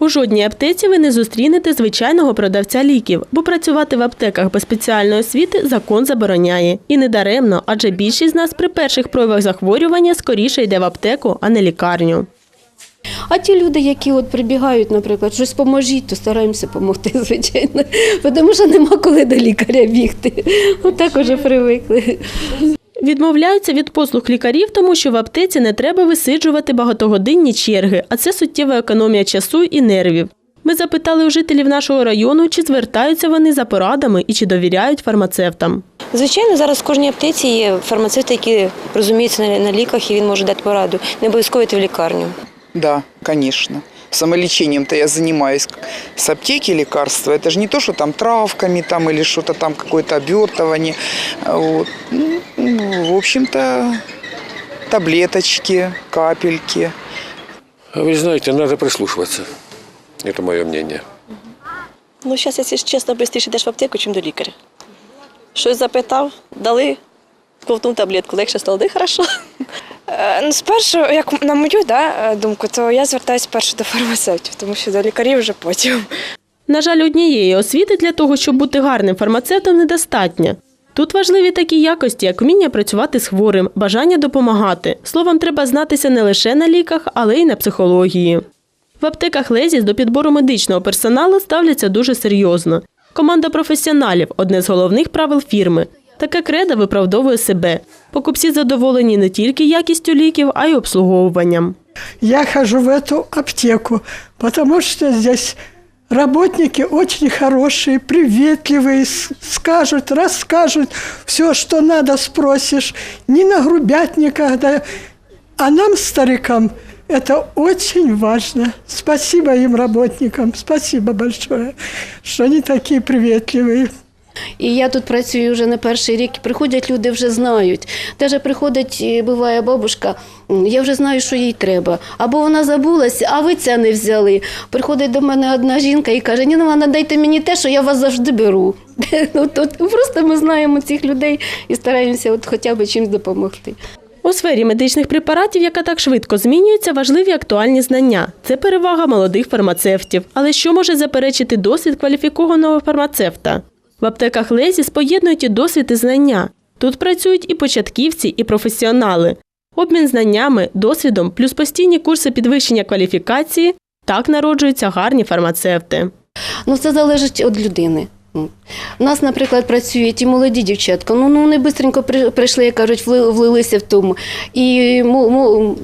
У жодній аптеці ви не зустрінете звичайного продавця ліків, бо працювати в аптеках без спеціальної освіти закон забороняє. І не даремно, адже більшість з нас при перших проявах захворювання скоріше йде в аптеку, а не лікарню. А ті люди, які от прибігають, наприклад, щось поможіть, то стараємося допомогти, звичайно. Тому що нема коли до лікаря бігти. Отак уже привикли. Відмовляються від послуг лікарів, тому що в аптеці не треба висиджувати багатогодинні черги, а це суттєва економія часу і нервів. Ми запитали у жителів нашого району, чи звертаються вони за порадами і чи довіряють фармацевтам. Звичайно, зараз в кожній аптеці є фармацевти, які розуміються на, ліках і він може дати пораду. Не обов'язково йти в лікарню. Да, конечно. Самолечением-то я занимаюсь с аптеки лекарства. Это же не то, что там травками там или что-то там, какое-то обертывание. Вот. Ну, в общем-то, таблеточки, капельки. А Вы знаете, надо прислушиваться. Это мое мнение. Ну, зараз, якщо чесно, швидше йдеш в аптеку, чим до лікаря. Щось запитав, дали, ковтнув таблетку, легше стало, де хорошо. Е, Ну, спершу, як на мою да, е, думку, то я звертаюся спершу до фармацевтів, тому що до лікарів вже потім. На жаль, однієї освіти для того, щоб бути гарним фармацевтом, недостатньо. Тут важливі такі якості, як вміння працювати з хворим, бажання допомагати. Словом, треба знатися не лише на ліках, але й на психології. В аптеках Лезіс до підбору медичного персоналу ставляться дуже серйозно. Команда професіоналів одне з головних правил фірми. Таке кредо виправдовує себе. Покупці задоволені не тільки якістю ліків, а й обслуговуванням. Я хожу в эту аптеку, потому что здесь работники очень хорошие, приветливые, с- скажут, расскажут, все, что надо, спросишь, не нагрубят никогда. А нам, старикам, это очень важно. Спасибо им, работникам, спасибо большое, что они такие приветливые. І я тут працюю вже не перший рік. Приходять люди, вже знають. Даже приходить, е, буває бабушка, я вже знаю, що їй треба. Або вона забулась, а ви це не взяли. Приходить до мене одна жінка і каже: Ні, вона дайте мені те, що я вас завжди беру. Ну, просто ми знаємо цих людей і стараємося от хоча б чимось допомогти. У сфері медичних препаратів, яка так швидко змінюється, важливі актуальні знання. Це перевага молодих фармацевтів. Але що може заперечити досвід кваліфікованого фармацевта? В аптеках Лезіс поєднують і досвід і знання. Тут працюють і початківці, і професіонали. Обмін знаннями, досвідом, плюс постійні курси підвищення кваліфікації так народжуються гарні фармацевти. Ну, це залежить від людини. У нас, наприклад, працюють і молоді дівчатка. Ну, ну вони швидко прийшли, як кажуть, влилися в тому. І, ну,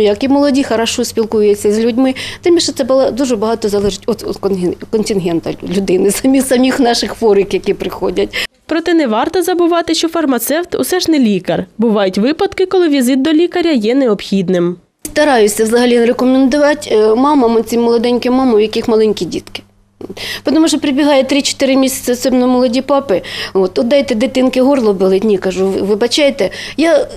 як, і молоді хорошо спілкуються з людьми. Тим більше це бала- дуже багато залежить від, від контингента людини, самі самих наших хворих, які приходять. Проте не варто забувати, що фармацевт усе ж не лікар. Бувають випадки, коли візит до лікаря є необхідним. Стараюся взагалі рекомендувати е, мамам, цим молоденьким мамам, у яких маленькі дітки. Тому що прибігає 3-4 місяці, особливо молоді папи. От, от дайте дитинки горло болить. Ні, кажу, «Ви- вибачайте, я.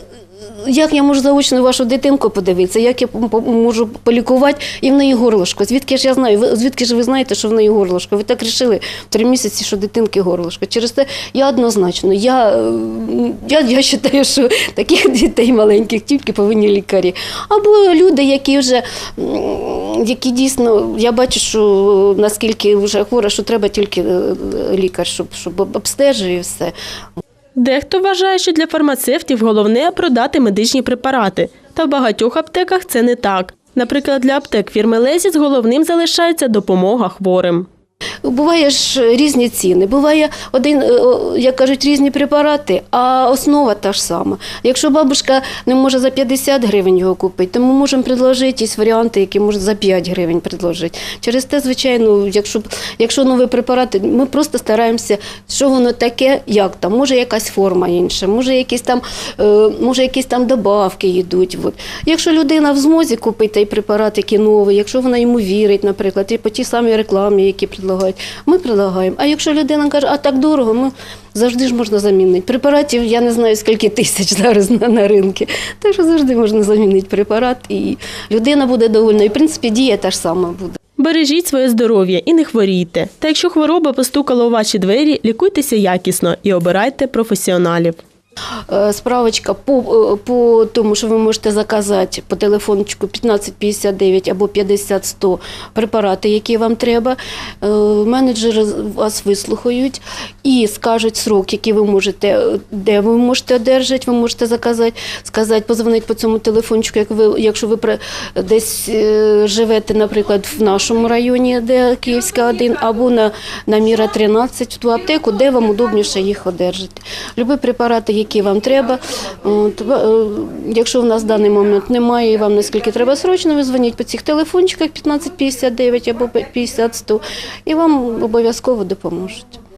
Як я можу заочно вашу дитинку подивитися, як я п- можу полікувати і в неї горлышко? Звідки ж я знаю? Ви- Звідки ж ви знаєте, що в неї горлышко? Ви так рішили в три місяці, що дитинки горлышко. Через це я однозначно. Я, е, я, я вважаю, що таких дітей маленьких тільки повинні лікарі. Або люди, які вже м, які дійсно, я бачу, що наскільки вже хвора, що треба тільки е, лікар, щоб, щоб обстежує все. Дехто вважає, що для фармацевтів головне продати медичні препарати. Та в багатьох аптеках це не так. Наприклад, для аптек фірми Лезіс головним залишається допомога хворим. Буває ж різні ціни. Буває один, е, як кажуть, різні препарати, а основа та ж сама. Якщо бабушка не може за 50 гривень його купити, то ми можемо предложити якісь варіанти, які можуть за 5 гривень предложити. Через те, звичайно, якщо, якщо нові препарати, ми просто стараємося, що воно таке, як там, може якась форма інша, може якісь там, е, може якісь там добавки йдуть. От. Якщо людина в змозі купить той препарат, який новий, якщо вона йому вірить, наприклад, і по тій самій рекламі, які предлагають, ми предлагаємо. А якщо людина каже, а так дорого, ми завжди ж можна замінити. Препаратів я не знаю скільки тисяч зараз на, на ринку. Так що завжди можна замінити препарат, і людина буде довольна. І в принципі дія та ж сама буде. Бережіть своє здоров'я і не хворійте. Та якщо хвороба постукала у ваші двері, лікуйтеся якісно і обирайте професіоналів. Е, Справочка по, е, по тому, що ви можете заказати по телефончику 1559 або 50-100 препарати, які вам треба. Е, Менеджери вас вислухають і скажуть срок, який ви можете, де ви можете одержати, ви можете заказати, сказати, позвонити по цьому телефончику, як ви, якщо ви десь живете, наприклад, в нашому районі, де Київська 1, або на, на Міра 13, в ту аптеку, де вам удобніше їх одержати. Любі препарати, які вам треба. От, е, якщо в нас в даний момент немає і вам наскільки треба срочно, ви дзвоніть по цих телефончиках 1559 або 50-100 і вам обов'язково допоможуть.